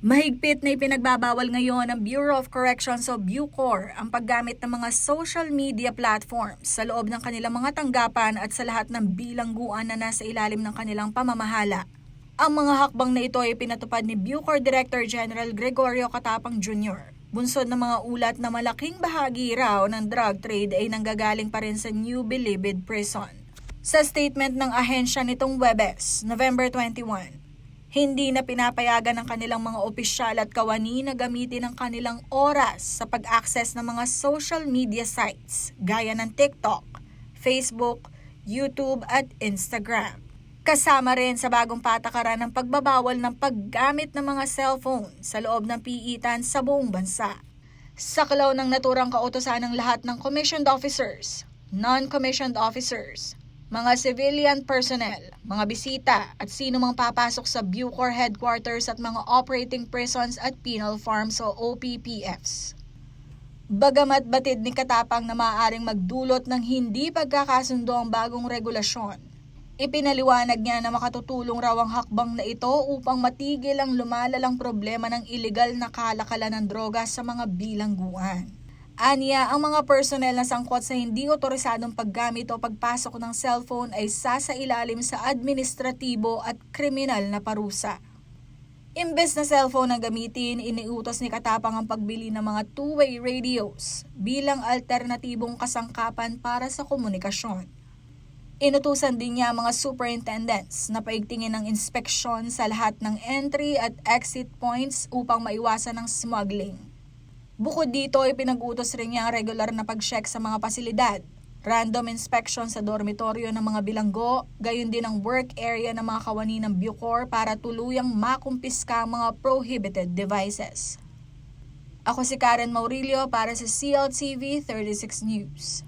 Mahigpit na ipinagbabawal ngayon ng Bureau of Corrections o Bucor ang paggamit ng mga social media platforms sa loob ng kanilang mga tanggapan at sa lahat ng bilangguan na nasa ilalim ng kanilang pamamahala. Ang mga hakbang na ito ay pinatupad ni Bucor Director General Gregorio Katapang Jr. Bunsod ng mga ulat na malaking bahagi raw ng drug trade ay nanggagaling pa rin sa New Bilibid Prison. Sa statement ng ahensya nitong Webes, November 21, hindi na pinapayagan ng kanilang mga opisyal at kawani na gamitin ang kanilang oras sa pag-access ng mga social media sites gaya ng TikTok, Facebook, YouTube at Instagram. Kasama rin sa bagong patakaran ng pagbabawal ng paggamit ng mga cellphone sa loob ng piitan sa buong bansa. Sa kalaw ng naturang kautosan ng lahat ng commissioned officers, non-commissioned officers, mga civilian personnel, mga bisita at sino mang papasok sa Bucor headquarters at mga operating prisons at penal farms o OPPFs. Bagamat batid ni Katapang na maaaring magdulot ng hindi pagkakasundo ang bagong regulasyon, ipinaliwanag niya na makatutulong raw ang hakbang na ito upang matigil ang lumalalang problema ng iligal na kalakalan ng droga sa mga bilangguan. Aniya, ang mga personnel na sangkot sa hindi otorisadong paggamit o pagpasok ng cellphone ay sasailalim sa administratibo at kriminal na parusa. Imbes na cellphone ang gamitin, iniutos ni Katapang ang pagbili ng mga two-way radios bilang alternatibong kasangkapan para sa komunikasyon. Inutusan din niya mga superintendents na paigtingin ng inspeksyon sa lahat ng entry at exit points upang maiwasan ang smuggling. Bukod dito, ipinag-utos rin niya ang regular na pag-check sa mga pasilidad, random inspection sa dormitoryo ng mga bilanggo, gayon din ang work area ng mga kawani ng Bucor para tuluyang makumpiska ang mga prohibited devices. Ako si Karen Maurilio para sa CLTV 36 News.